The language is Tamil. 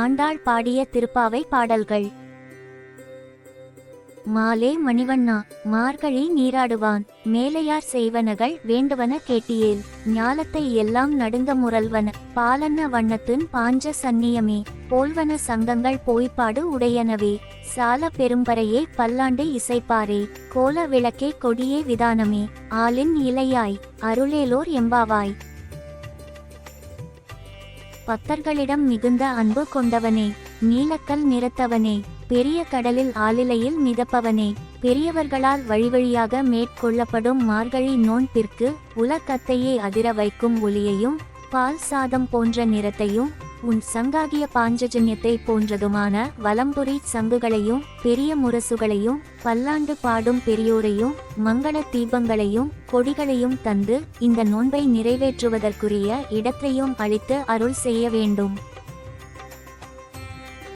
ஆண்டாள் பாடிய திருப்பாவை பாடல்கள். மாலே மணிவண்ணா மார்கழி நீராடுவான் மேலையார் செய்வனகள் வேண்டுவன கேட்டியேல் ஞாலத்தை எல்லாம் நடுங்க முரல்வன பாலன்ன வண்ணத்தின் பாஞ்ச சந்நியமே போல்வன சங்கங்கள் போய்ப்பாடு உடையனவே சால பெரும்பறையே பல்லாண்டு இசைப்பாரே கோல விளக்கே கொடியே விதானமே ஆளின் இலையாய் அருளேலோர் எம்பாவாய். பக்தர்களிடம் மிகுந்த அன்பு கொண்டவனே நீலக்கல் நிறத்தவனே பெரிய கடலில் ஆளிலையில் மிதப்பவனே பெரியவர்களால் வழிவழியாக மேற்கொள்ளப்படும் மார்கழி நோன்பிற்கு உலக்கத்தையே அதிர வைக்கும் ஒளியையும் பால் சாதம் போன்ற நிறத்தையும் உன் சங்காகிய பாஞ்சஜன்யத்தை போன்றதுமான வலம்புரி சங்குகளையும் பெரிய முரசுகளையும் பல்லாண்டு பாடும் பெரியோரையும் மங்கள தீபங்களையும் கொடிகளையும் தந்து இந்த நோன்பை நிறைவேற்றுவதற்குரிய இடத்தையும் அளித்து அருள் செய்ய வேண்டும்.